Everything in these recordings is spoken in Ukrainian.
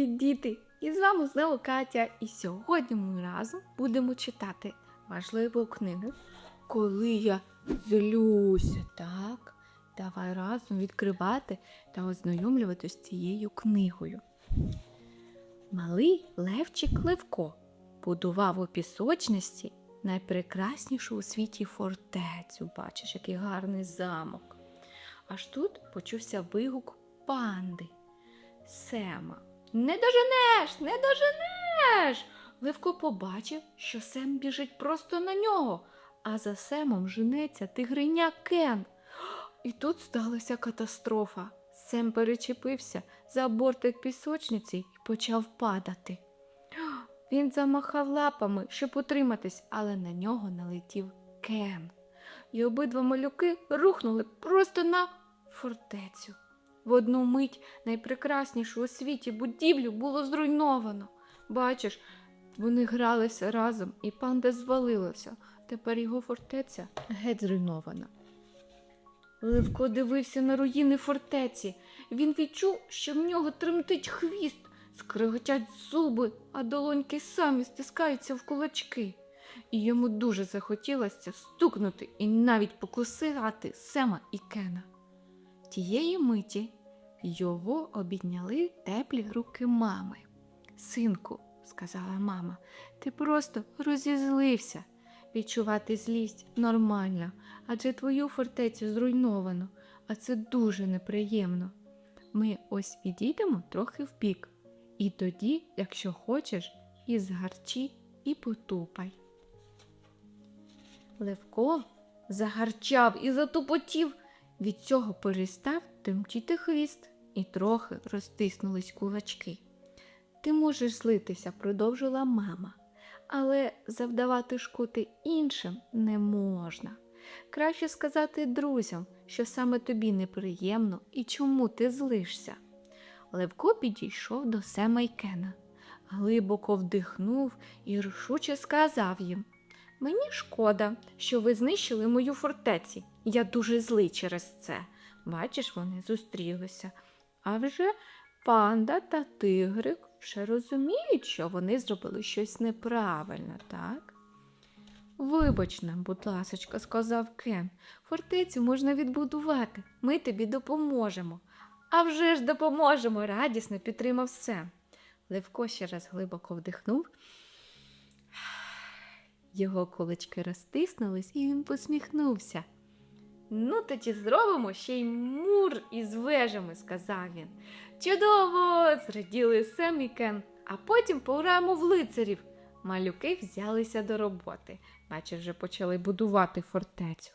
Привіт, діти! І з вами знову Катя. І сьогодні ми разом будемо читати важливу книгу. Коли я злюся, так? Давай разом відкривати та ознайомлюватися з цією книгою. Малий Левчик Левко будував у пісочниці найпрекраснішу у світі фортецю. Бачиш, який гарний замок. Аж тут почувся вигук панди. Сема. Не доженеш, не доженеш. Левко побачив, що Сем біжить просто на нього, а за Семом женеться тигриня Кен. І тут сталася катастрофа. Сем перечепився за бортик пісочниці і почав падати. Він замахав лапами, щоб утриматись, але на нього налетів Кен. І обидва малюки рухнули просто на фортецю. В одну мить найпрекраснішу у світі будівлю було зруйновано. Бачиш, вони гралися разом, і панда звалилася. Тепер його фортеця геть зруйнована. Левко дивився на руїни фортеці. Він відчув, що в нього тремтить хвіст, скриготять зуби, а долоньки самі стискаються в кулачки. І йому дуже захотілося стукнути і навіть покусати Сема і Кена. Тієї миті його обідняли теплі руки мами. Синку, сказала мама, ти просто розізлився. Відчувати злість нормально, адже твою фортецю зруйновано, а це дуже неприємно. Ми ось відійдемо трохи вбік, і тоді, якщо хочеш, і згарчі, і потупай. Левко загарчав і затупотів. Від цього перестав тремтіти хвіст і трохи розтиснулись кулачки. Ти можеш злитися, продовжила мама, але завдавати шкоди іншим не можна. Краще сказати друзям, що саме тобі неприємно і чому ти злишся. Левко підійшов до Сема й Кена, глибоко вдихнув і рішуче сказав їм Мені шкода, що ви знищили мою фортеці. Я дуже злий через це. Бачиш, вони зустрілися. А вже панда та тигрик вже розуміють, що вони зробили щось неправильно, так? Вибач нам, будь ласочка, сказав Кен. Фортецю можна відбудувати. Ми тобі допоможемо. А вже ж допоможемо, радісно підтримав Сем. Левко ще раз глибоко вдихнув. Його кулички розтиснулись, і він посміхнувся. Ну, тоді зробимо ще й мур із вежами, сказав він. Чудово! зраділи Сем і Кен, а потім пограємо в лицарів. Малюки взялися до роботи, наче вже почали будувати фортецю.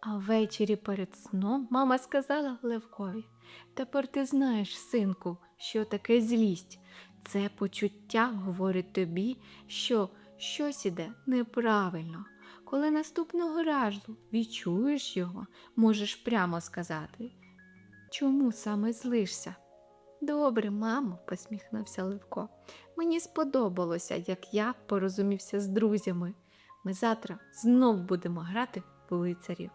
А ввечері перед сном мама сказала Левкові: Тепер ти знаєш, синку, що таке злість. Це почуття говорить тобі, що щось іде неправильно. Коли наступного разу відчуєш його, можеш прямо сказати, чому саме злишся? Добре, мамо, посміхнувся Левко. Мені сподобалося, як я порозумівся з друзями. Ми завтра знов будемо грати в лицарів.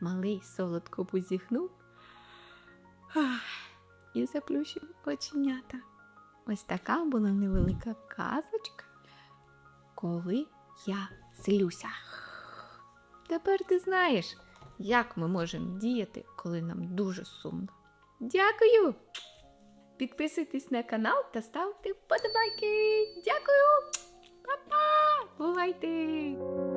Малий солодко позіхнув і заплющив оченята. Ось така була невелика казочка, коли я злюся. Тепер ти знаєш, як ми можемо діяти, коли нам дуже сумно. Дякую! Підписуйтесь на канал та ставте вподобайки. Дякую! Па-па! Бувайте!